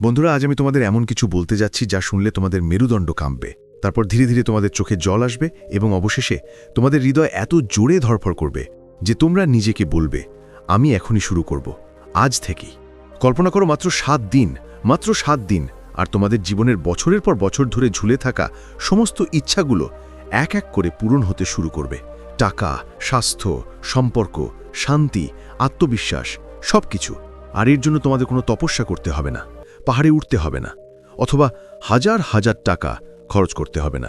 বন্ধুরা, আজ আমি তোমাদের এমন কিছু বলতে যাচ্ছি যা শুনলে তোমাদের মেরুদণ্ড কাঁপবে তারপর ধীরে ধীরে তোমাদের চোখে জল আসবে এবং অবশেষে তোমাদের হৃদয় এত জোরে ধরফর করবে যে তোমরা নিজেকে বলবে, আমি এখনই শুরু করব, আজ থেকেই। কল্পনা করো মাত্র সাত দিন, মাত্র সাত দিন, আর তোমাদের জীবনের বছরের পর বছর ধরে ঝুলে থাকা সমস্ত ইচ্ছাগুলো এক এক করে পূরণ হতে শুরু করবে। টাকা, স্বাস্থ্য, সম্পর্ক, শান্তি, আত্মবিশ্বাস, সবকিছু। আর এর জন্য তোমাদের কোনো তপস্যা করতে হবে না। পাহাড়ে উঠতে হবে না, অথবা হাজার হাজার টাকা খরচ করতে হবে না।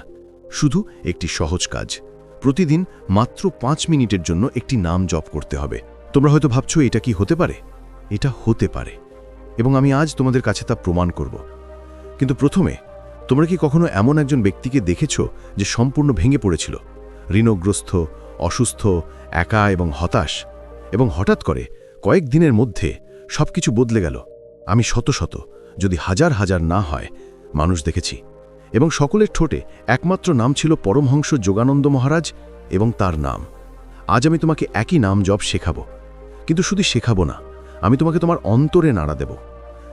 শুধু একটি সহজ কাজ। প্রতিদিন মাত্র পাঁচ মিনিটের জন্য একটি নাম জপ করতে হবে। তোমরা হয়তো ভাবছ, এটা কি হতে পারে? এটা হতে পারে। এবং আমি আজ তোমাদের কাছে তা প্রমাণ করব। কিন্তু প্রথমে, তোমরা কি কখনো এমন একজন ব্যক্তিকে দেখেছ যে সম্পূর্ণ ভেঙে পড়েছিল? ঋণগ্রস্ত, অসুস্থ, একা এবং হতাশ। এবং হঠাৎ করে কয়েক দিনের মধ্যে সবকিছু বদলে গেল। আমি শত শত যদি হাজার হাজার না হয়, মানুষ দেখেছি। এবং সকলের ঠোঁটে একমাত্র নাম ছিল পরমহংস যোগানন্দ মহারাজ এবং তার নাম। আজ আমি তোমাকে একই নাম জব শেখাবো। কিন্তু শুধু শেখাবো না, আমি তোমাকে তোমার অন্তরে নাড়া দেব।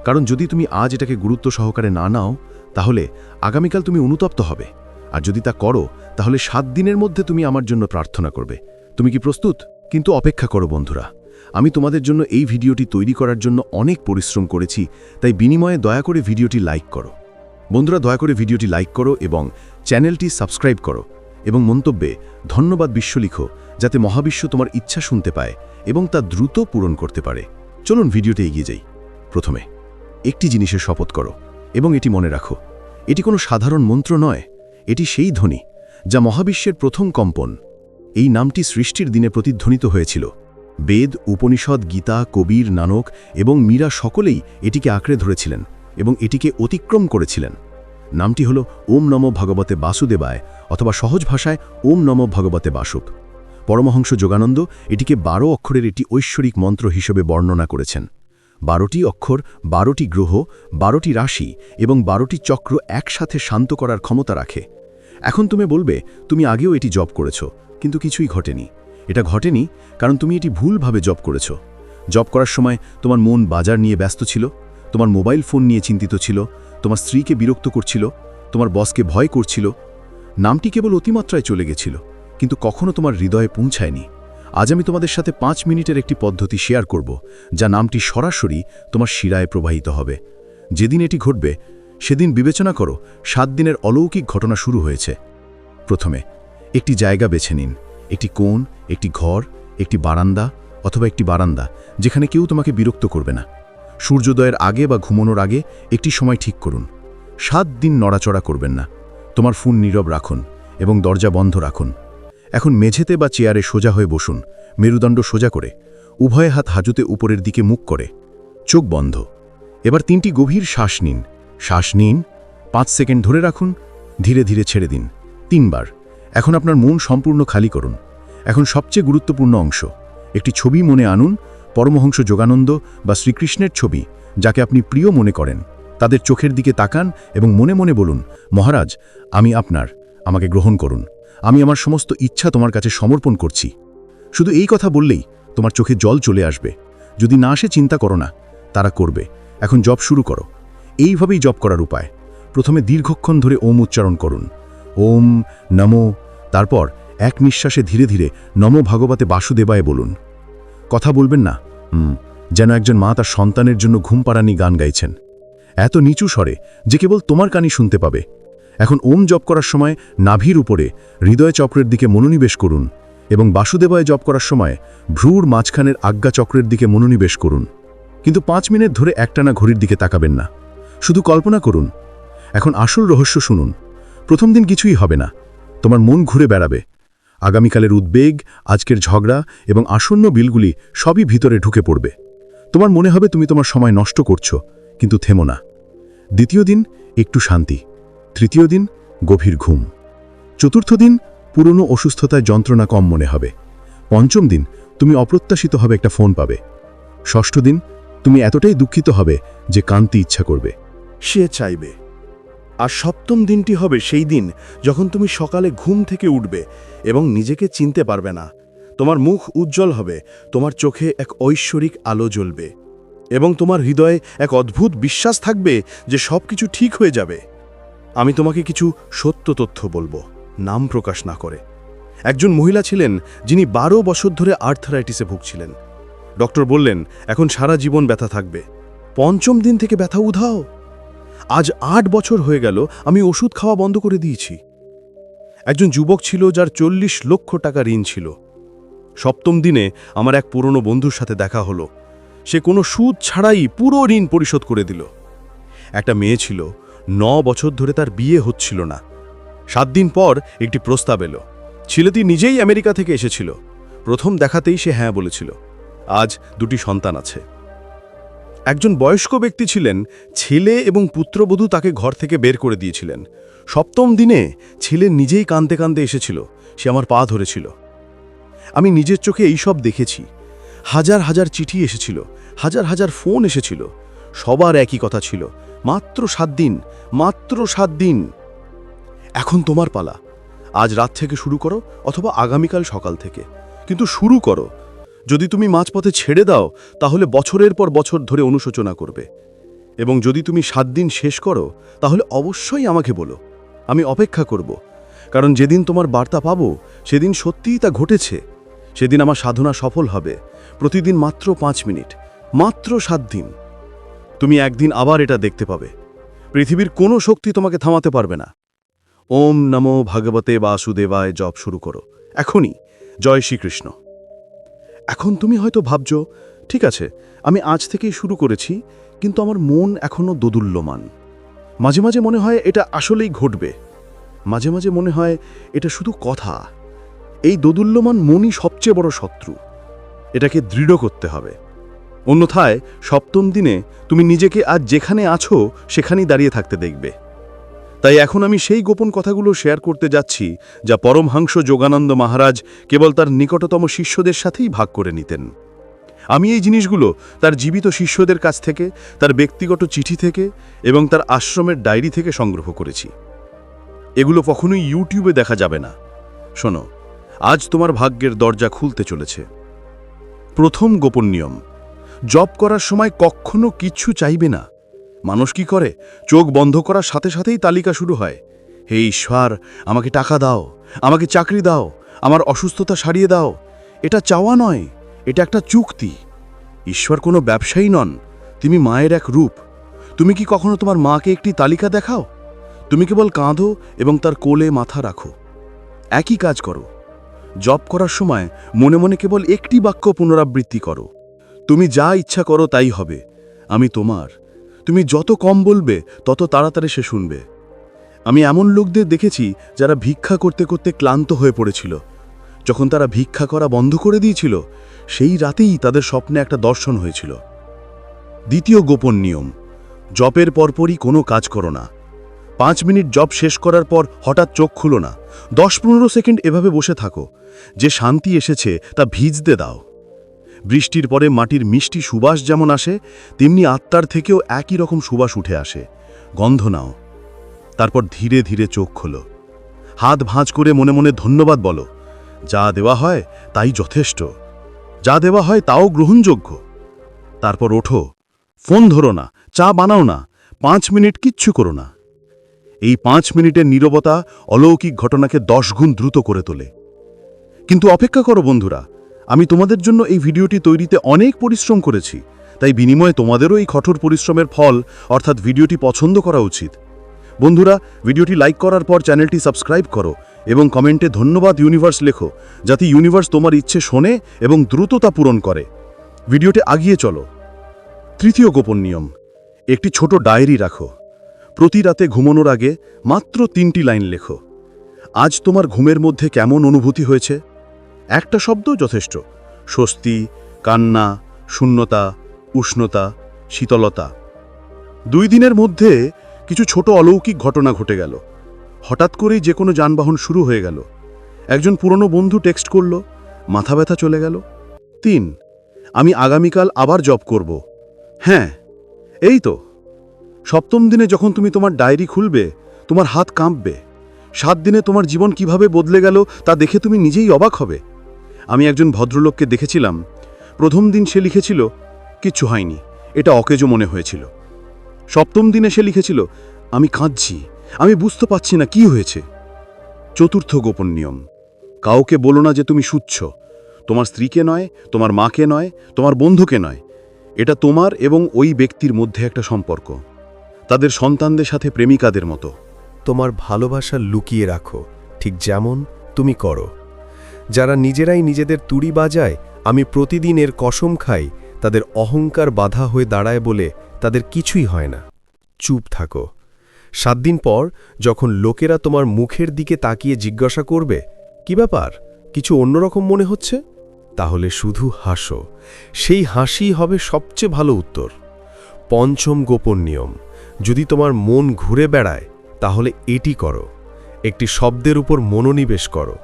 কারণ যদি তুমি আজ এটাকে গুরুত্ব সহকারে না নাও, তাহলে আগামীকাল তুমি অনুতপ্ত হবে। আর যদি তা করো, তাহলে সাত দিনের মধ্যে তুমি আমার জন্য প্রার্থনা করবে। তুমি কি প্রস্তুত? কিন্তু অপেক্ষা করো বন্ধুরা। আমি তোমাদের জন্য এই ভিডিওটি তৈরি করার জন্য অনেক পরিশ্রম করেছি, তাই বিনিময়ে দয়া করে ভিডিওটি লাইক করো। বন্ধুরা, দয়া করে ভিডিওটি লাইক করো এবং চ্যানেলটি সাবস্ক্রাইব করো এবং মন্তব্যে ধন্যবাদ বিশ্ব লিখো, যাতে মহাবিশ্ব তোমার ইচ্ছা শুনতে পায় এবং তা দ্রুত পূরণ করতে পারে। চলুন ভিডিওতে এগিয়ে যাই। প্রথমে, একটি জিনিসের শপথ করো এবং এটি মনে রাখো, এটি কোনো সাধারণ মন্ত্র নয়, এটি সেই ধ্বনি যা মহাবিশ্বের প্রথম কম্পন। এই নামটি সৃষ্টির দিনে প্রতিধ্বনিত হয়েছিল। বেদ, উপনিষদ, গীতা, কবির, নানক এবং মীরা সকলেই এটিকে আঁকড়ে ধরেছিলেন এবং এটিকে অতিক্রম করেছিলেন। নামটি হল ওম নম ভগবতে বাসুদেবায় অথবা সহজ ভাষায় ওম নম ভগবতে বাসুপ পরমহংস যোগানন্দ এটিকে বারো অক্ষরের একটি ঐশ্বরিক মন্ত্র হিসেবে বর্ণনা করেছেন। বারোটি অক্ষর, বারোটি গ্রহ, বারোটি রাশি এবং বারোটি চক্র একসাথে শান্ত করার ক্ষমতা রাখে। এখন তুমি বলবে, তুমি আগেও এটি জব করেছ, কিন্তু কিছুই ঘটেনি। এটা ঘটেনি কারণ তুমি এটি ভুলভাবে জব করেছ। জব করার সময় তোমার মন বাজার নিয়ে ব্যস্ত ছিল, তোমার মোবাইল ফোন নিয়ে চিন্তিত ছিল, তোমার স্ত্রীকে বিরক্ত করছিল, তোমার বসকে ভয় করছিল। নামটি কেবল অতিমাত্রায় চলে গেছিল, কিন্তু কখনো তোমার হৃদয়ে পৌঁছায়নি। আজ আমি তোমাদের সাথে পাঁচ মিনিটের একটি পদ্ধতি শেয়ার করব, যা নামটি সরাসরি তোমার শিরায় প্রবাহিত হবে। যেদিন এটি ঘটবে, সেদিন বিবেচনা করো, সাত দিনের অলৌকিক ঘটনা শুরু হয়েছে। প্রথমে, একটি জায়গা বেছে নিন, একটি কোণ একটি ঘর, একটি বারান্দা অথবা একটি বারান্দা, যেখানে কেউ তোমাকে বিরক্ত করবে না। সূর্যোদয়ের আগে বা ঘুমানোর আগে একটি সময় ঠিক করুন। সাত দিন নড়াচড়া করবেন না। তোমার ফোন নীরব রাখুন এবং দরজা বন্ধ রাখুন। এখন মেঝেতে বা চেয়ারে সোজা হয়ে বসুন। মেরুদণ্ড সোজা করে। উভয় হাত হাজুতে উপরের দিকে মুখ করে। চোখ বন্ধ। এবার তিনটি গভীর শ্বাস নিন। শ্বাস নিন, পাঁচ সেকেন্ড ধরে রাখুন, ধীরে ধীরে ছেড়ে দিন। তিনবার। এখন আপনার মন সম্পূর্ণ খালি করুন। এখন সবচেয়ে গুরুত্বপূর্ণ অংশ। একটি ছবি মনে আনুন, পরমহংস যোগানন্দ বা শ্রীকৃষ্ণের ছবি, যাকে আপনি প্রিয় মনে করেন। তাদের চোখের দিকে তাকান এবং মনে মনে বলুন, মহারাজ, আমি আপনার, আমাকে গ্রহণ করুন। আমি আমার সমস্ত ইচ্ছা তোমার কাছে সমর্পণ করছি। শুধু এই কথা বললেই তোমার চোখে জল চলে আসবে। যদি না আসে চিন্তা করো না, তারা করবে। এখন জব শুরু করো। এইভাবেই জব করার উপায়। প্রথমে দীর্ঘক্ষণ ধরে ওম উচ্চারণ করুন। ওম নমো, তারপর এক নিঃশ্বাসে ধীরে ধীরে নম ভগবতে বাসুদেবায় বলুন। কথা বলবেন না? হুম, যেন একজন মা তার সন্তানের জন্য ঘুম পাড়ানি গান গাইছেন। এত নিচু স্বরে যে কেবল তোমার কানই শুনতে পাবে। এখন ওম জপ করার সময় নাভির উপরে হৃদয় চক্রের দিকে মনোনিবেশ করুন এবং বাসুদেবায় জপ করার সময় ভ্রুর মাঝখানের আজ্ঞা চক্রের দিকে মনোনিবেশ করুন। কিন্তু পাঁচ মিনিট ধরে একটানা ঘড়ির দিকে তাকাবেন না। শুধু কল্পনা করুন। এখন আসল রহস্য শুনুন। প্রথম দিন কিছুই হবে না। তোমার মন ঘুরে বেড়াবে। আগামীকালের উদ্বেগ, আজকের ঝগড়া এবং আসন্ন বিলগুলি সবই ভিতরে ঢুকে পড়বে। তোমার মনে হবে তুমি তোমার সময় নষ্ট করছ, কিন্তু থেমো না। দ্বিতীয় দিন একটু শান্তি, তৃতীয় দিন গভীর ঘুম। চতুর্থ দিন পুরনো অসুস্থতায় যন্ত্রণা কম মনে হবে। পঞ্চম দিন তুমি অপ্রত্যাশিতভাবে একটা ফোন পাবে। ষষ্ঠ দিন তুমি এতটাই দুঃখিত হবে যে কান্তি ইচ্ছা করবে। সে চাইবে। আর সপ্তম দিনটি হবে সেই দিন যখন তুমি সকালে ঘুম থেকে উঠবে এবং নিজেকে চিনতে পারবে না। তোমার মুখ উজ্জ্বল হবে, তোমার চোখে এক ঐশ্বরিক আলো জ্বলবে এবং তোমার হৃদয়ে এক অদ্ভুত বিশ্বাস থাকবে যে সব কিছু ঠিক হয়ে যাবে। আমি তোমাকে কিছু সত্য তথ্য বলব, নাম প্রকাশ না করে। একজন মহিলা ছিলেন যিনি বারো বছর ধরে আর্থারাইটিসে ভুগছিলেন। ডক্টর বললেন, এখন সারা জীবন ব্যথা থাকবে। পঞ্চম দিন থেকে ব্যথা উধাও। আজ আট বছর হয়ে গেল আমি ওষুধ খাওয়া বন্ধ করে দিয়েছি। একজন যুবক ছিল যার চল্লিশ লক্ষ টাকা ঋণ ছিল। সপ্তম দিনে আমার এক পুরনো বন্ধুর সাথে দেখা হলো। সে কোনো সুদ ছাড়াই পুরো ঋণ পরিশোধ করে দিল। একটা মেয়ে ছিল, ন বছর ধরে তার বিয়ে হচ্ছিল না। সাত দিন পর একটি প্রস্তাব এলো। ছেলেটি নিজেই আমেরিকা থেকে এসেছিল। প্রথম দেখাতেই সে হ্যাঁ বলেছিল। আজ দুটি সন্তান আছে। একজন বয়স্ক ব্যক্তি ছিলেন, ছেলে এবং পুত্রবধূ তাকে ঘর থেকে বের করে দিয়েছিলেন। সপ্তম দিনে ছেলে নিজেই কাঁদতে কাঁদতে এসেছিল, সে আমার পা ধরেছিল। আমি নিজের চোখে এইসব দেখেছি। হাজার হাজার চিঠি এসেছিল, হাজার হাজার ফোন এসেছিল, সবার একই কথা ছিল, মাত্র সাত দিন, মাত্র সাত দিন। এখন তোমার পালা। আজ রাত থেকে শুরু করো অথবা আগামীকাল সকাল থেকে। কিন্তু শুরু করো। যদি তুমি মাঝপথে ছেড়ে দাও, তাহলে বছরের পর বছর ধরে অনুশোচনা করবে। এবং যদি তুমি সাত দিন শেষ করো, তাহলে অবশ্যই আমাকে বলো। আমি অপেক্ষা করব। কারণ যেদিন তোমার বার্তা পাবো, সেদিন সত্যিই তা ঘটেছে। সেদিন আমার সাধনা সফল হবে। প্রতিদিন মাত্র পাঁচ মিনিট। মাত্র সাত দিন। তুমি একদিন আবার এটা দেখতে পাবে। পৃথিবীর কোনো শক্তি তোমাকে থামাতে পারবে না। ওম নমো ভগবতে বাসুদেবায় জপ শুরু করো। এখনই। জয় শ্রীকৃষ্ণ। এখন তুমি হয়তো ভাবছ, ঠিক আছে, আমি আজ থেকেই শুরু করেছি, কিন্তু আমার মন এখনও দোদুল্যমান। মাঝে মাঝে মনে হয় এটা আসলেই ঘটবে। মাঝে মাঝে মনে হয় এটা শুধু কথা। এই দোদুল্যমান মনই সবচেয়ে বড় শত্রু। এটাকে দৃঢ় করতে হবে। অন্যথায় সপ্তম দিনে তুমি নিজেকে আজ যেখানে আছো, সেখানেই দাঁড়িয়ে থাকতে দেখবে। তাই এখন আমি সেই গোপন কথাগুলো শেয়ার করতে যাচ্ছি, যা পরমহংস যোগানন্দ মহারাজ কেবল তার নিকটতম শিষ্যদের সাথেই ভাগ করে নিতেন। আমি এই জিনিসগুলো তার জীবিত শিষ্যদের কাছ থেকে, তার ব্যক্তিগত চিঠি থেকে এবং তার আশ্রমের ডায়েরি থেকে সংগ্রহ করেছি। এগুলো কখনোই ইউটিউবে দেখা যাবে না। শোনো, আজ তোমার ভাগ্যের দরজা খুলতে চলেছে। প্রথম গোপন নিয়ম জব করার সময় কখনো কিচ্ছু চাইবে না। মানুষ কি করে? চোখ বন্ধ করার সাথে সাথেই তালিকা শুরু হয়। হে ঈশ্বর, আমাকে টাকা দাও, আমাকে চাকরি দাও, আমার অসুস্থতা সারিয়ে দাও। এটা চাওয়া নয়, এটা একটা চুক্তি। ঈশ্বর কোনো ব্যবসায়ী নন তুমি মায়ের এক রূপ। তুমি কি কখনো তোমার মাকে একটি তালিকা দেখাও? তুমি কেবল কাঁধো এবং তার কোলে মাথা রাখো। একই কাজ করো। জব করার সময় মনে মনে কেবল একটি বাক্য পুনরাবৃত্তি করো। তুমি যা ইচ্ছা করো তাই হবে, আমি তোমার। তুমি যত কম বলবে, তত তাড়াতাড়ি সে শুনবে। আমি এমন লোকদের দেখেছি যারা ভিক্ষা করতে করতে ক্লান্ত হয়ে পড়েছিল। যখন তারা ভিক্ষা করা বন্ধ করে দিয়েছিল, সেই রাতেই তাদের স্বপ্নে একটা দর্শন হয়েছিল। দ্বিতীয় গোপন নিয়ম, জপের পরপরই কোনো কাজ করো না। পাঁচ মিনিট জব শেষ করার পর হঠাৎ চোখ খুলো না। দশ পনেরো সেকেন্ড এভাবে বসে থাকো। যে শান্তি এসেছে, তা ভিজতে দাও। বৃষ্টির পরে মাটির মিষ্টি সুবাস যেমন আসে, তেমনি আত্মার থেকেও একই রকম সুবাস উঠে আসে। গন্ধ নাও। তারপর ধীরে ধীরে চোখ খোলো। হাত ভাঁজ করে মনে মনে ধন্যবাদ বলো। যা দেওয়া হয় তাই যথেষ্ট। যা দেওয়া হয় তাও গ্রহণযোগ্য। তারপর ওঠো। ফোন ধরো না, চা বানাও না, পাঁচ মিনিট কিচ্ছু করো না। এই পাঁচ মিনিটের নীরবতা অলৌকিক ঘটনাকে দশ গুণ দ্রুত করে তোলে। কিন্তু অপেক্ষা করো বন্ধুরা আমি তোমাদের জন্য এই ভিডিওটি তৈরিতে অনেক পরিশ্রম করেছি, তাই বিনিময়ে তোমাদেরও এই কঠোর পরিশ্রমের ফল, অর্থাৎ ভিডিওটি পছন্দ করা উচিত। বন্ধুরা, ভিডিওটি লাইক করার পর চ্যানেলটি সাবস্ক্রাইব করো এবং কমেন্টে ধন্যবাদ ইউনিভার্স লেখো, যাতে ইউনিভার্স তোমার ইচ্ছে শোনে এবং দ্রুত তা পূরণ করে। ভিডিওটি আগিয়ে চলো। তৃতীয় গোপন নিয়ম। একটি ছোট ডায়েরি রাখো। প্রতি রাতে ঘুমানোর আগে মাত্র তিনটি লাইন লেখো। আজ তোমার ঘুমের মধ্যে কেমন অনুভূতি হয়েছে? একটা শব্দ যথেষ্ট। স্বস্তি, কান্না, শূন্যতা, উষ্ণতা, শীতলতা। দুই দিনের মধ্যে কিছু ছোট অলৌকিক ঘটনা ঘটে গেল। হঠাৎ করেই যে কোনো যানবাহন শুরু হয়ে গেল। একজন পুরনো বন্ধু টেক্সট করল, মাথা ব্যথা চলে গেল। তিন, আমি আগামীকাল আবার জব করব। হ্যাঁ এই তো। সপ্তম দিনে যখন তুমি তোমার ডায়েরি খুলবে, তোমার হাত কাঁপবে। সাত দিনে তোমার জীবন কীভাবে বদলে গেল তা দেখে তুমি নিজেই অবাক হবে। আমি একজন ভদ্রলোককে দেখেছিলাম। প্রথম দিন সে লিখেছিল, কিচ্ছু হয়নি, এটা অকেজো মনে হয়েছিল। সপ্তম দিনে সে লিখেছিল, আমি কাঁদছি, আমি বুঝতে পারছি না কি হয়েছে। চতুর্থ গোপন নিয়ম, কাউকে বলো না যে তুমি সুচ্ছ, তোমার স্ত্রীকে নয়, তোমার মাকে নয়, তোমার বন্ধুকে নয়, এটা তোমার এবং ওই ব্যক্তির মধ্যে একটা সম্পর্ক। তাদের সন্তানদের সাথে প্রেমিকাদের মতো। তোমার ভালোবাসা লুকিয়ে রাখো, ঠিক যেমন তুমি করো। যারা নিজেরাই নিজেদের তুড়ি বাজায়, আমি প্রতিদিন এর কসম খাই, তাদের অহংকার বাধা হয়ে দাঁড়ায় বলে তাদের কিছুই হয় না। চুপ থাকো। সাত দিন পর যখন লোকেরা তোমার মুখের দিকে তাকিয়ে জিজ্ঞাসা করবে, কি ব্যাপার? কিছু অন্যরকম মনে হচ্ছে? তাহলে শুধু হাসো। সেই হাসি হবে সবচেয়ে ভালো উত্তর। পঞ্চম গোপন নিয়ম, যদি তোমার মন ঘুরে বেড়ায়, তাহলে এটি করো। একটি শব্দের উপর মনোনিবেশ করো।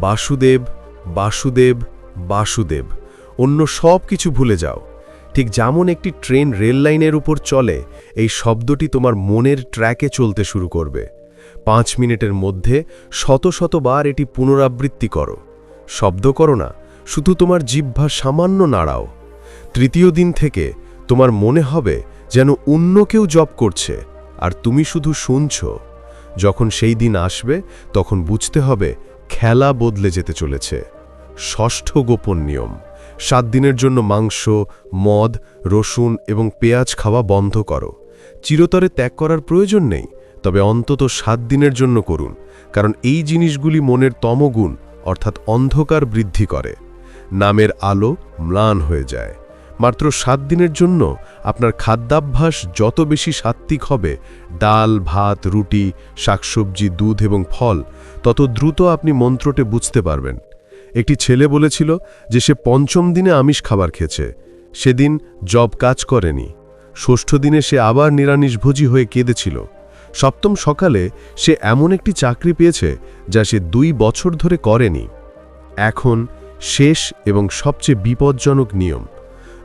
বাসুদেব বাসুদেব বাসুদেব। অন্য সব কিছু ভুলে যাও। ঠিক যেমন একটি ট্রেন রেল লাইনের উপর চলে, এই শব্দটি তোমার মনের ট্র্যাকে চলতে শুরু করবে। পাঁচ মিনিটের মধ্যে শত শতবার এটি পুনরাবৃত্তি করো। শব্দ করো না, শুধু তোমার জিহ্বা সামান্য নাড়াও। তৃতীয় দিন থেকে তোমার মনে হবে যেন অন্য কেউ জব করছে, আর তুমি শুধু শুনছ। যখন সেই দিন আসবে, তখন বুঝতে হবে খেলা বদলে যেতে চলেছে। ষষ্ঠ গোপন নিয়ম। সাত দিনের জন্য মাংস, মদ, রসুন এবং পেঁয়াজ খাওয়া বন্ধ করো। চিরতরে ত্যাগ করার প্রয়োজন নেই, তবে অন্তত সাত দিনের জন্য করুন, কারণ এই জিনিসগুলি মনের তমগুণ, অর্থাৎ অন্ধকার বৃদ্ধি করে। নামের আলো ম্লান হয়ে যায়। মাত্র সাত দিনের জন্য আপনার খাদ্যাভ্যাস যত বেশি সাত্ত্বিক হবে, ডাল, ভাত, রুটি, শাকসবজি, দুধ এবং ফল, তত দ্রুত আপনি মন্ত্রটে বুঝতে পারবেন। একটি ছেলে বলেছিল যে সে পঞ্চম দিনে আমিষ খাবার খেয়েছে, সেদিন জব কাজ করেনি। ষষ্ঠ দিনে সে আবার নিরামিষভোজী হয়ে কেঁদেছিল। সপ্তম সকালে সে এমন একটি চাকরি পেয়েছে যা সে দুই বছর ধরে করেনি। এখন শেষ এবং সবচেয়ে বিপজ্জনক নিয়ম।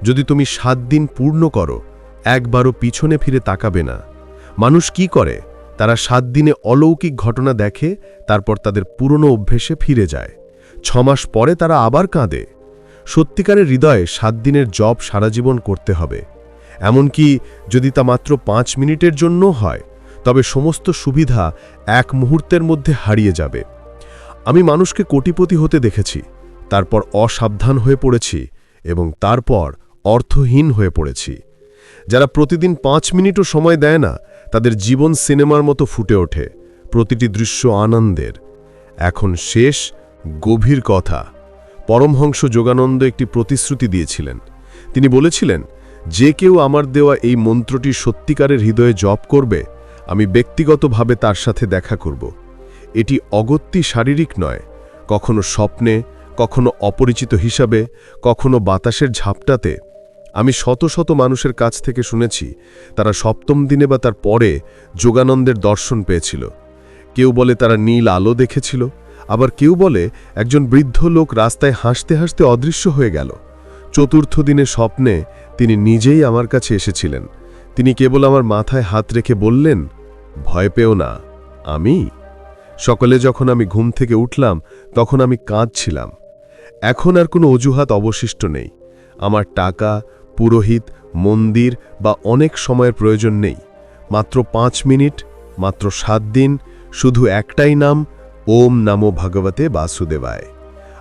যদি তুমি সাত দিন পূর্ণ করো, একবারও পিছনে ফিরে তাকাবে না। মানুষ কি করে? তারা সাত দিনে অলৌকিক ঘটনা দেখে, তারপর তাদের পুরনো অভ্যেসে ফিরে যায়। ছমাস পরে তারা আবার কাঁদে। সত্যিকারের হৃদয়ে সাত দিনের জব সারা জীবন করতে হবে। এমনকি যদি তা মাত্র পাঁচ মিনিটের জন্য হয়, তবে সমস্ত সুবিধা এক মুহূর্তের মধ্যে হারিয়ে যাবে। আমি মানুষকে কোটিপতি হতে দেখেছি, তারপর অসাবধান হয়ে পড়েছি এবং তারপর অর্থহীন হয়ে পড়েছি। যারা প্রতিদিন পাঁচ মিনিটও সময় দেয় না, তাদের জীবন সিনেমার মতো ফুটে ওঠে, প্রতিটি দৃশ্য আনন্দের। এখন শেষ, গভীর কথা। পরমহংস যোগানন্দ একটি প্রতিশ্রুতি দিয়েছিলেন। তিনি বলেছিলেন, যে কেউ আমার দেওয়া এই মন্ত্রটি সত্যিকারের হৃদয়ে জপ করবে, আমি ব্যক্তিগতভাবে তার সাথে দেখা করব। এটি অগত্যি শারীরিক নয়, কখনো স্বপ্নে, কখনো অপরিচিত হিসাবে, কখনো বাতাসের ঝাপটাতে আমি শত শত মানুষের কাছ থেকে শুনেছি, তারা সপ্তম দিনে বা তার পরে যোগানন্দের দর্শন পেয়েছিল। কেউ বলে তারা নীল আলো দেখেছিল, আবার কেউ বলে একজন বৃদ্ধ লোক রাস্তায় হাসতে হাসতে অদৃশ্য হয়ে গেল। চতুর্থ দিনে স্বপ্নে তিনি নিজেই আমার কাছে এসেছিলেন। তিনি কেবল আমার মাথায় হাত রেখে বললেন, ভয় পেও না, আমি? সকালে যখন আমি ঘুম থেকে উঠলাম, তখন আমি কাঁদছিলাম। এখন আর কোনো অজুহাত অবশিষ্ট নেই। আমার টাকা পুরোহিত, মন্দির বা অনেক সময়ের প্রয়োজন নেই। মাত্র পাঁচ মিনিট, মাত্র সাত দিন, শুধু একটাই নাম, ওম নামো ভগবতে বাসুদেবায়।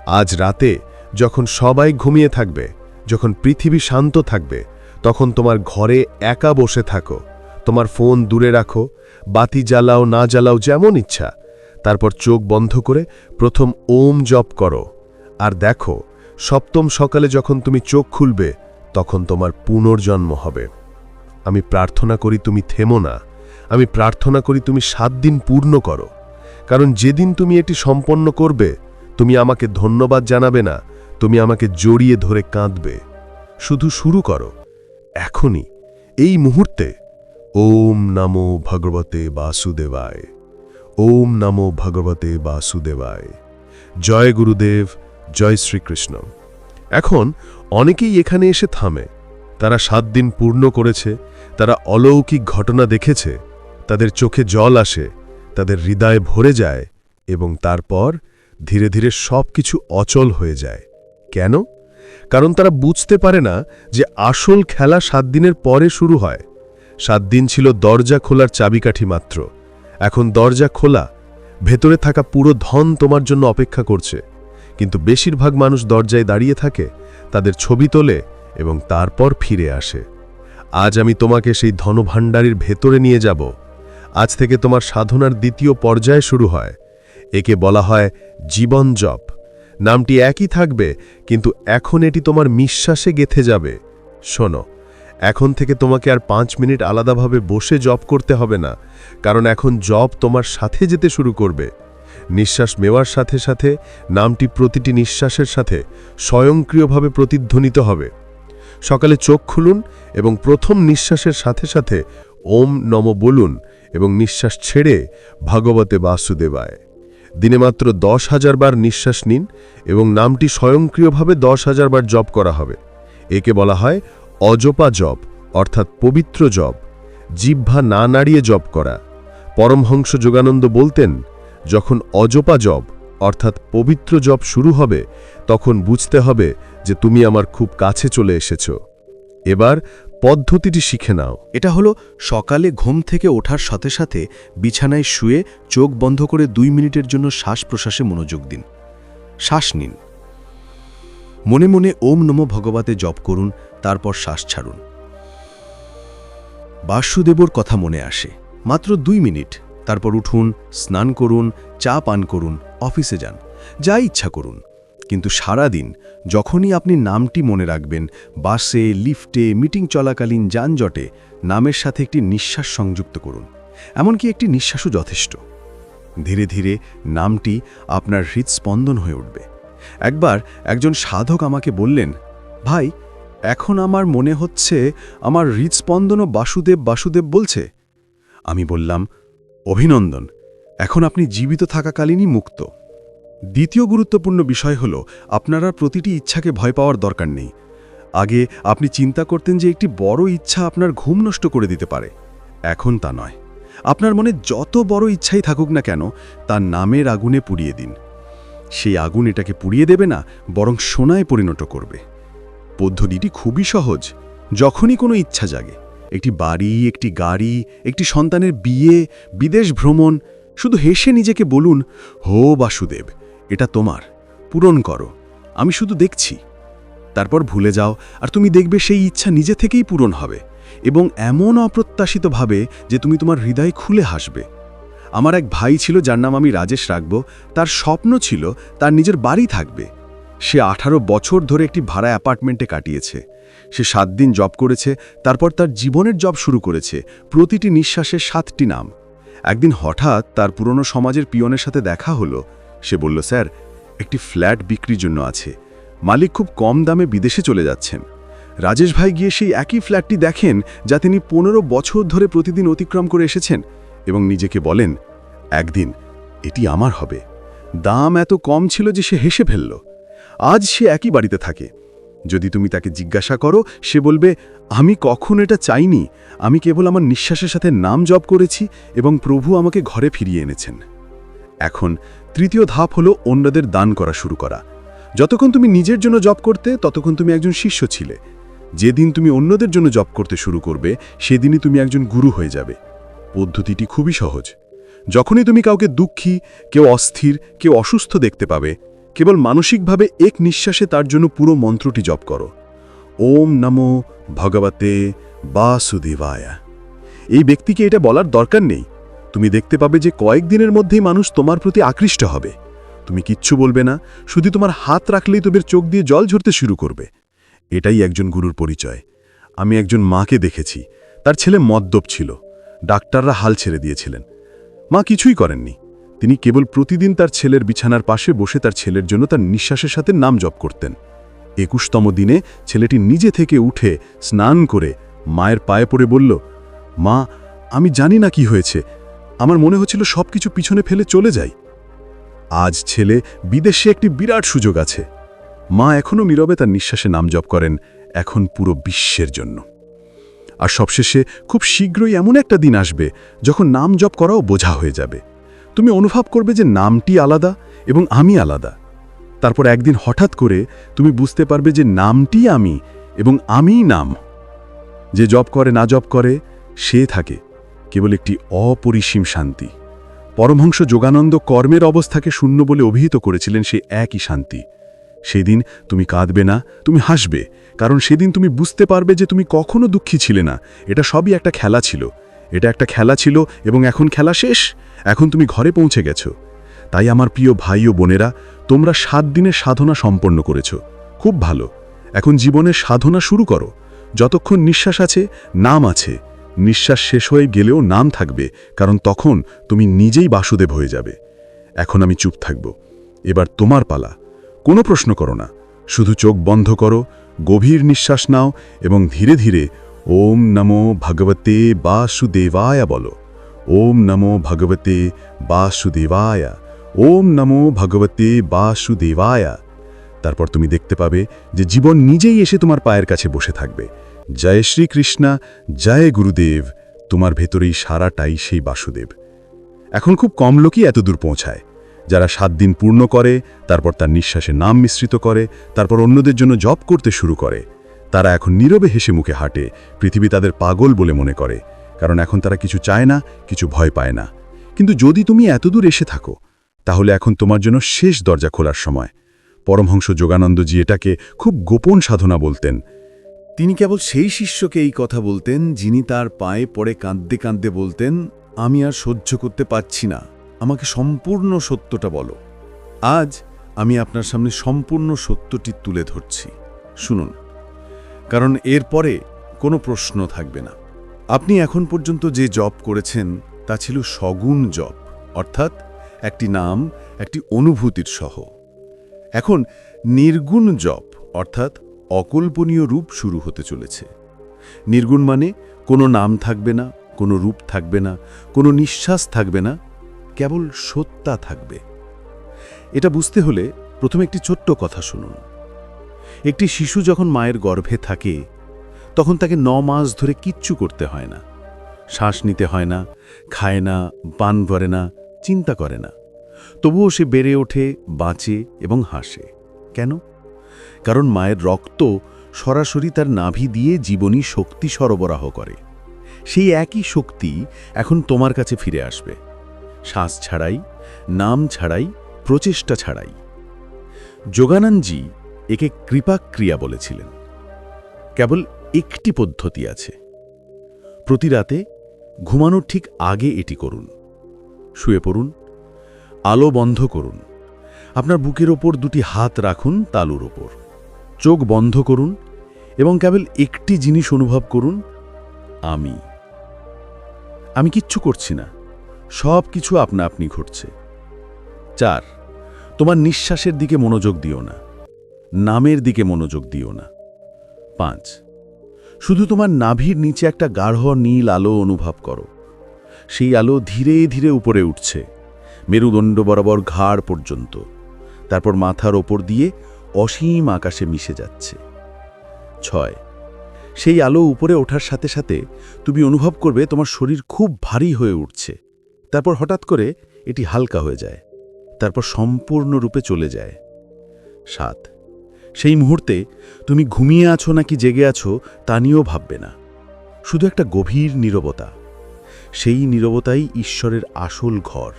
আজ রাতে যখন সবাই ঘুমিয়ে থাকবে, যখন পৃথিবী শান্ত থাকবে, তখন তোমার ঘরে একা বসে থাকো। তোমার ফোন দূরে রাখো, বাতি জ্বালাও, না জ্বালাও যেমন ইচ্ছা। তারপর চোখ বন্ধ করে প্রথম ওম জপ করো। আর দেখো, সপ্তম সকালে যখন তুমি চোখ খুলবে তখন তোমার পুনর্জন্ম হবে। আমি প্রার্থনা করি তুমি থেমো না। আমি প্রার্থনা করি তুমি সাত দিন পূর্ণ করো। কারণ যেদিন তুমি এটি সম্পন্ন করবে, তুমি আমাকে ধন্যবাদ জানাবে না, তুমি আমাকে জড়িয়ে ধরে কাঁদবে। শুধু শুরু করো। এখনই। এই মুহূর্তে। ওম নমো ভগবতে বাসুদেবায়। ওম নমো ভগবতে বাসুদেবায়। জয় গুরুদেব, জয় শ্রীকৃষ্ণ। এখন অনেকেই এখানে এসে থামে। তারা সাত দিন পূর্ণ করেছে, তারা অলৌকিক ঘটনা দেখেছে, তাদের চোখে জল আসে, তাদের হৃদয় ভরে যায় এবং তারপর ধীরে ধীরে সব কিছু অচল হয়ে যায়। কেন? কারণ তারা বুঝতে পারে না যে আসল খেলা সাত দিনের পরে শুরু হয়। সাত দিন ছিল দরজা খোলার চাবিকাঠি মাত্র। এখন দরজা খোলা, ভেতরে থাকা পুরো ধন তোমার জন্য অপেক্ষা করছে। কিন্তু বেশিরভাগ মানুষ দরজায় দাঁড়িয়ে থাকে, তাদের ছবি তোলে এবং তারপর ফিরে আসে। আজ আমি তোমাকে সেই ধনভাণ্ডারির ভেতরে নিয়ে যাব। আজ থেকে তোমার সাধনার দ্বিতীয় পর্যায় শুরু হয়। একে বলা হয় জীবন জপ। নামটি একই থাকবে, কিন্তু এখন এটি তোমার নিঃশ্বাসে গেথে যাবে। শোনো, এখন থেকে তোমাকে আর পাঁচ মিনিট আলাদাভাবে বসে জব করতে হবে না, কারণ এখন জব তোমার সাথে যেতে শুরু করবে। নিঃশ্বাস নেওয়ার সাথে সাথে নামটি প্রতিটি নিঃশ্বাসের সাথে স্বয়ংক্রিয়ভাবে প্রতিধ্বনিত হবে। সকালে চোখ খুলুন এবং প্রথম নিঃশ্বাসের সাথে সাথে ওম নম বলুন এবং নিঃশ্বাস ছেড়ে ভগবতে বাসুদেবায়। দিনে মাত্র দশ হাজার বার নিঃশ্বাস নিন এবং নামটি স্বয়ংক্রিয়ভাবে দশ হাজার বার জপ করা হবে। একে বলা হয় অজপা জপ, অর্থাৎ পবিত্র জপ। জিহ্বা না নাড়িয়ে জপ করা। পরমহংস যোগানন্দ বলতেন যখন অজপা জপ, অর্থাৎ পবিত্র জপ শুরু হবে, তখন বুঝতে হবে যে তুমি আমার খুব কাছে চলে এসেছ। এবার পদ্ধতিটি শিখে নাও। এটা হলো সকালে ঘুম থেকে ওঠার সাথে সাথে বিছানায় শুয়ে চোখ বন্ধ করে দুই মিনিটের জন্য শ্বাস প্রশ্বাসে মনোযোগ দিন। শ্বাস নিন। মনে মনে ওম নমো ভগবতে জপ করুন, তারপর শ্বাস ছাড়ুন। বাসুদেবর কথা মনে আসে, মাত্র দুই মিনিট। তারপর উঠুন, স্নান করুন, চা পান করুন, অফিসে যান, যা ইচ্ছা করুন। কিন্তু সারা দিন যখনই আপনি নামটি মনে রাখবেন, বাসে, লিফটে, মিটিং চলাকালীন যানজটে, নামের সাথে একটি নিঃশ্বাস সংযুক্ত করুন। এমনকি একটি নিঃশ্বাসও যথেষ্ট। ধীরে ধীরে নামটি আপনার হৃদস্পন্দন হয়ে উঠবে। একবার একজন সাধক আমাকে বললেন, ভাই, এখন আমার মনে হচ্ছে আমার হৃদস্পন্দনও বাসুদেব বাসুদেব বলছে। আমি বললাম অভিনন্দন। এখন আপনি জীবিত থাকাকালীনই মুক্ত। দ্বিতীয় গুরুত্বপূর্ণ বিষয় হল, আপনারা প্রতিটি ইচ্ছাকে ভয় পাওয়ার দরকার নেই। আগে আপনি চিন্তা করতেন যে একটি বড় ইচ্ছা আপনার ঘুম নষ্ট করে দিতে পারে। এখন তা নয়। আপনার মনে যত বড় ইচ্ছাই থাকুক না কেন, তার নামের আগুনে পুড়িয়ে দিন। সেই আগুন এটাকে পুড়িয়ে দেবে না, বরং সোনায় পরিণত করবে। পদ্ধতিটি খুবই সহজ। যখনই কোনো ইচ্ছা জাগে একটি বাড়ি, একটি গাড়ি, একটি সন্তানের বিয়ে, বিদেশ ভ্রমণ, শুধু হেসে নিজেকে বলুন, হো বাসুদেব, এটা তোমার, পূরণ করো, আমি শুধু দেখছি। তারপর ভুলে যাও, আর তুমি দেখবে সেই ইচ্ছা নিজে থেকেই পূরণ হবে এবং এমন অপ্রত্যাশিতভাবে যে তুমি তোমার হৃদয় খুলে হাসবে। আমার এক ভাই ছিল, যার নাম আমি রাজেশ রাখব, তার স্বপ্ন ছিল তার নিজের বাড়ি থাকবে। সে আঠারো বছর ধরে একটি ভাড়া অ্যাপার্টমেন্টে কাটিয়েছে। সে সাত দিন জব করেছে, তারপর তার জীবনের জব শুরু করেছে, প্রতিটি নিঃশ্বাসের সাতটি নাম। একদিন হঠাৎ তার পুরনো সমাজের পিয়নের সাথে দেখা হলো। সে বলল, স্যার, একটি ফ্ল্যাট বিক্রির জন্য আছে। মালিক খুব কম দামে বিদেশে চলে যাচ্ছেন। রাজেশ ভাই গিয়ে সেই একই ফ্ল্যাটটি দেখেন, যা তিনি পনেরো বছর ধরে প্রতিদিন অতিক্রম করে এসেছেন এবং নিজেকে বলেন, একদিন এটি আমার হবে। দাম এত কম ছিল যে সে হেসে ফেলল। আজ সে একই বাড়িতে থাকে। যদি তুমি তাকে জিজ্ঞাসা করো, সে বলবে, আমি কখন এটা চাইনি? আমি কেবল আমার নিঃশ্বাসের সাথে নাম জপ করেছি এবং প্রভু আমাকে ঘরে ফিরিয়ে এনেছেন। এখন তৃতীয় ধাপ হলো অন্যদের দান করা শুরু করা। যতক্ষণ তুমি নিজের জন্য জব করতে, ততক্ষণ তুমি একজন শিষ্য ছিলে। যেদিন তুমি অন্যদের জন্য জব করতে শুরু করবে, সেদিনই তুমি একজন গুরু হয়ে যাবে। পদ্ধতিটি খুবই সহজ। যখনই তুমি কাউকে দুঃখী, কেউ অস্থির, কেউ অসুস্থ দেখতে পাবে কেবল মানসিকভাবে এক নিঃশ্বাসে তার জন্য পুরো মন্ত্রটি জপ করো। ওম নমো ভগবতে বাসুদেবায়া। এই ব্যক্তিকে এটা বলার দরকার নেই। তুমি দেখতে পাবে যে কয়েকদিনের মধ্যেই মানুষ তোমার প্রতি আকৃষ্ট হবে। তুমি কিচ্ছু বলবে না, শুধু তোমার হাত রাখলেই তোমার চোখ দিয়ে জল ঝরতে শুরু করবে। এটাই একজন গুরুর পরিচয়। আমি একজন মাকে দেখেছি। তার ছেলে মদ্যপ ছিল। ডাক্তাররা হাল ছেড়ে দিয়েছিলেন। মা কিছুই করেননি। তিনি কেবল প্রতিদিন তার ছেলের বিছানার পাশে বসে তার ছেলের জন্য তার নিঃশ্বাসের সাথে নাম জপ করতেন। একুশতম দিনে ছেলেটি নিজে থেকে উঠে স্নান করে মায়ের পায়ে পড়ে বলল, মা, আমি জানি না কি হয়েছে। আমার মনে হচ্ছিল সব কিছু পিছনে ফেলে চলে যাই। আজ ছেলে বিদেশে একটি বিরাট সুযোগ আছে। মা এখনও নীরবে তার নিঃশ্বাসে নাম জপ করেন, এখন পুরো বিশ্বের জন্য। আর সবশেষে খুব শীঘ্রই এমন একটা দিন আসবে যখন নাম জপ করাও বোঝা হয়ে যাবে। তুমি অনুভব করবে যে নামটি আলাদা এবং আমি আলাদা। তারপর একদিন হঠাৎ করে তুমি বুঝতে পারবে যে নামটি আমি এবং আমিই নাম। যে জব করে, না জব করে, সে থাকে। কেবল একটি অপরিসীম শান্তি। পরমহংস যোগানন্দ কর্মের অবস্থাকে শূন্য বলে অভিহিত করেছিলেন সেই একই শান্তি। সেদিন তুমি কাঁদবে না, তুমি হাসবে, কারণ সেদিন তুমি বুঝতে পারবে যে তুমি কখনো দুঃখী ছিলে না। এটা সবই একটা খেলা ছিল। এটা একটা খেলা ছিল এবং এখন খেলা শেষ। এখন তুমি ঘরে পৌঁছে গেছো। তাই আমার প্রিয় ভাই ও বোনেরা, তোমরা সাত দিনের সাধনা সম্পন্ন করেছ। খুব ভালো। এখন জীবনের সাধনা শুরু করো। যতক্ষণ নিঃশ্বাস আছে, নাম আছে। নিঃশ্বাস শেষ হয়ে গেলেও নাম থাকবে, কারণ তখন তুমি নিজেই বাসুদেব হয়ে যাবে। এখন আমি চুপ থাকব। এবার তোমার পালা। কোনো প্রশ্ন করো না। শুধু চোখ বন্ধ করো, গভীর নিঃশ্বাস নাও এবং ধীরে ধীরে ওম নমো ভগবতে বাসুদেবায় বলো। ওম নমো ভগবতে বাসুদেবায়। ওম নমো ভগবতে বাসুদেবায়। তারপর তুমি দেখতে পাবে যে জীবন নিজেই এসে তোমার পায়ের কাছে বসে থাকবে। জয় শ্রীকৃষ্ণা, জয় গুরুদেব, তোমার ভেতরেই সারাটাই সেই বাসুদেব। এখন খুব কম লোকই এত দূর পৌঁছায়। যারা সাত দিন পূর্ণ করে, তারপর তার নিঃশ্বাসে নাম মিশ্রিত করে, তারপর অন্যদের জন্য জব করতে শুরু করে। তারা এখন নীরবে হেসে মুখে হাঁটে। পৃথিবী তাদের পাগল বলে মনে করে, কারণ এখন তারা কিছু চায় না, কিছু ভয় পায় না। কিন্তু যদি তুমি এতদূর এসে থাকো, তাহলে এখন তোমার জন্য শেষ দরজা খোলার সময়। পরমহংস যোগানন্দজি এটাকে খুব গোপন সাধনা বলতেন। তিনি কেবল সেই শিষ্যকে এই কথা বলতেন, যিনি তার পায়ে পড়ে কাঁদতে কাঁদতে বলতেন, আমি আর সহ্য করতে পারছি না, আমাকে সম্পূর্ণ সত্যটা বলো। আজ আমি আপনার সামনে সম্পূর্ণ সত্যটি তুলে ধরছি। শুনুন কারণ এরপরে কোনো প্রশ্ন থাকবে না। আপনি এখন পর্যন্ত যে জব করেছেন, তা ছিল সগুণ জব, অর্থাৎ একটি নাম, একটি অনুভূতির সহ। এখন নির্গুণ জপ অর্থাৎ অকল্পনীয় রূপ শুরু হতে চলেছে। নির্গুণ মানে কোনো নাম থাকবে না, কোনো রূপ থাকবে না, কোনো নিঃশ্বাস থাকবে না, কেবল সত্তা থাকবে। এটা বুঝতে হলে প্রথমে একটি ছোট্ট কথা শুনুন। একটি শিশু যখন মায়ের গর্ভে থাকে, তখন তাকে ন মাস ধরে কিচ্ছু করতে হয় না। শ্বাস নিতে হয় না, খায় না, পান ভরে না, চিন্তা করে না। তবুও সে বেড়ে ওঠে, বাঁচে এবং হাসে। কেন? কারণ মায়ের রক্ত সরাসরি তার নাভি দিয়ে জীবনী শক্তি সরবরাহ করে। সেই একই শক্তি এখন তোমার কাছে ফিরে আসবে। শ্বাস ছাড়াই, নাম ছাড়াই, প্রচেষ্টা ছাড়াই। যোগানন্দজি একে কৃপাক্রিয়া বলেছিলেন। কেবল একটি পদ্ধতি আছে। প্রতি রাতে ঘুমানোর ঠিক আগে এটি করুন। শুয়ে পড়ুন। আলো বন্ধ করুন। আপনার বুকের ওপর দুটি হাত রাখুন তালুর ওপর। চোখ বন্ধ করুন এবং কেবল একটি জিনিস অনুভব করুন, আমি। আমি কিচ্ছু করছি না। সব কিছু আপনা আপনি ঘটছে। চার, তোমার নিঃশ্বাসের দিকে মনোযোগ দিও না। নামের দিকে মনোযোগ দিও না। পাঁচ, শুধু তোমার নাভির নিচে একটা গাঢ় নীল আলো অনুভব করো। সেই আলো ধীরে ধীরে উপরে উঠছে, মেরুদণ্ড বরাবর ঘাড় পর্যন্ত। তারপর মাথার ওপর দিয়ে অসীম আকাশে মিশে যাচ্ছে। ছয়, সেই আলো উপরে ওঠার সাথে সাথে তুমি অনুভব করবে তোমার শরীর খুব ভারী হয়ে উঠছে। তারপর হঠাৎ করে এটি হালকা হয়ে যায়, তারপর সম্পূর্ণরূপে চলে যায়। সাত সেই মুহূর্তে তুমি ঘুমিয়ে আছো নাকি জেগে আছো তা নিয়েও ভাববে না। শুধু একটা গভীর নীরবতা। সেই নীরবতাই ঈশ্বরের আসল ঘর।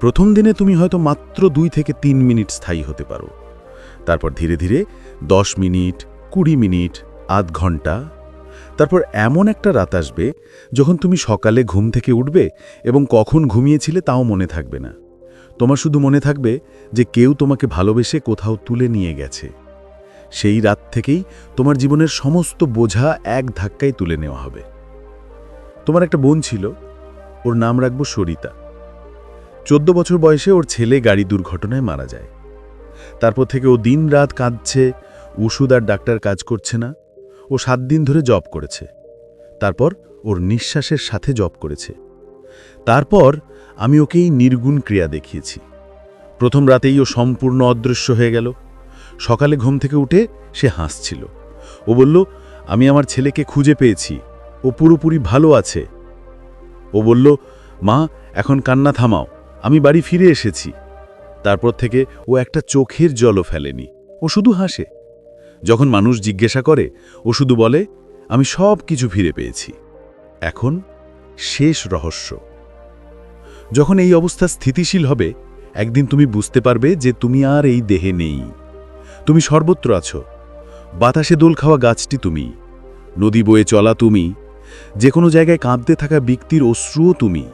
প্রথম দিনে তুমি হয়তো মাত্র দুই থেকে তিন মিনিট স্থায়ী হতে পারো। তারপর ধীরে ধীরে দশ মিনিট, কুড়ি মিনিট, আধ ঘণ্টা। তারপর এমন একটা রাত আসবে যখন তুমি সকালে ঘুম থেকে উঠবে এবং কখন ঘুমিয়েছিলে তাও মনে থাকবে না। তোমার শুধু মনে থাকবে যে কেউ তোমাকে ভালোবেসে কোথাও তুলে নিয়ে গেছে। সেই রাত থেকেই তোমার জীবনের সমস্ত বোঝা এক ধাক্কায় তুলে নেওয়া হবে। তোমার একটা বোন ছিল, ওর নাম রাখব সরিতা। চোদ্দ বছর বয়সে ওর ছেলে গাড়ি দুর্ঘটনায় মারা যায়। তারপর থেকে ও দিন রাত কাঁদছে, ওষুধ আর ডাক্তার কাজ করছে না, ও সাত দিন ধরে জব করেছে। তারপর ওর নিঃশ্বাসের সাথে জব করেছে। তারপর আমি ওকেই নির্গুণ ক্রিয়া দেখিয়েছি। প্রথম রাতেই ও সম্পূর্ণ অদৃশ্য হয়ে গেল। সকালে ঘুম থেকে উঠে সে হাসছিল। ও বলল, আমি আমার ছেলেকে খুঁজে পেয়েছি। ও পুরোপুরি ভালো আছে। ও বলল, মা, এখন কান্না থামাও। আমি বাড়ি ফিরে এসেছি। তারপর থেকে ও একটা চোখের জলও ফেলেনি। ও শুধু হাসে। যখন মানুষ জিজ্ঞাসা করে, ও শুধু বলে, আমি সব কিছু ফিরে পেয়েছি। এখন শেষ রহস্য। যখন এই অবস্থা স্থিতিশীল হবে, একদিন তুমি বুঝতে পারবে যে তুমি আর এই দেহে নেই। তুমি সর্বত্র আছো। বাতাসে দোল খাওয়া গাছটি তুমি। নদী বয়ে চলা তুমি। যে কোনো জায়গায় কাঁদতে থাকা ব্যক্তির অশ্রুও তুমি।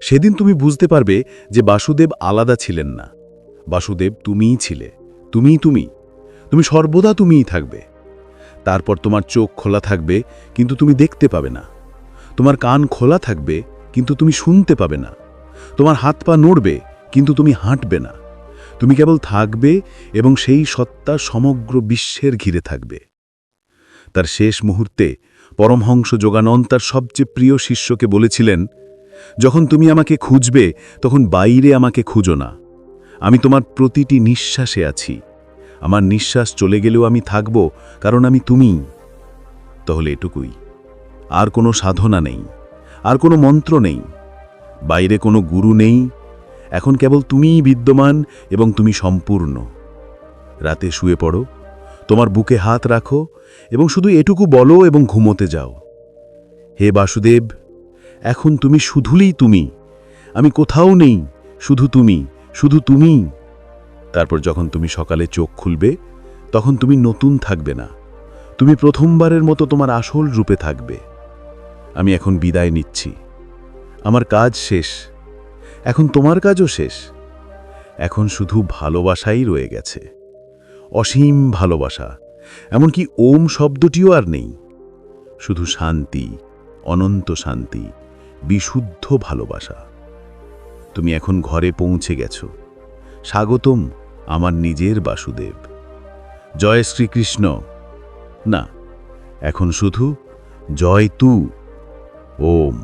সেদিন তুমি বুঝতে পারবে যে বাসুদেব আলাদা ছিলেন না। বাসুদেব তুমিই ছিলে। তুমিই তুমি। তুমি সর্বদা তুমিই থাকবে। তারপর তোমার চোখ খোলা থাকবে, কিন্তু তুমি দেখতে পাবে না। তোমার কান খোলা থাকবে কিন্তু তুমি শুনতে পাবে না। তোমার হাত পা নড়বে, কিন্তু তুমি হাঁটবে না। তুমি কেবল থাকবে এবং সেই সত্তা সমগ্র বিশ্বের ঘিরে থাকবে। তার শেষ মুহূর্তে পরমহংস যোগানন তার সবচেয়ে প্রিয় শিষ্যকে বলেছিলেন, যখন তুমি আমাকে খুঁজবে, তখন বাইরে আমাকে খুঁজো না। আমি তোমার প্রতিটি নিঃশ্বাসে আছি। আমার নিঃশ্বাস চলে গেলেও আমি থাকব, কারণ আমি তুমি তাহলে এটুকুই। আর কোনো সাধনা নেই। আর কোনো মন্ত্র নেই। বাইরে কোনো গুরু নেই। এখন কেবল তুমিই বিদ্যমান এবং তুমি সম্পূর্ণ। রাতে শুয়ে পড়ো, তোমার বুকে হাত রাখো এবং শুধু এটুকু বলো এবং ঘুমোতে যাও। হে বাসুদেব, এখন তুমি শুধুলেই তুমি। আমি কোথাও নেই, শুধু তুমি শুধু তুমি তারপর যখন তুমি সকালে চোখ খুলবে, তখন তুমি নতুন থাকবে না। তুমি প্রথমবারের মতো তোমার আসল রূপে থাকবে। আমি এখন বিদায় নিচ্ছি। আমার কাজ শেষ। এখন তোমার কাজও শেষ। এখন শুধু ভালোবাসাই রয়ে গেছে। অসীম ভালোবাসা। এমনকি ওম শব্দটিও আর নেই। শুধু শান্তি, অনন্ত শান্তি, বিশুদ্ধ ভালোবাসা। তুমি এখন ঘরে পৌঁছে গেছো। স্বাগতম আমার নিজের বাসুদেব। জয় শ্রীকৃষ্ণ। না, এখন শুধু জয় তু। ওম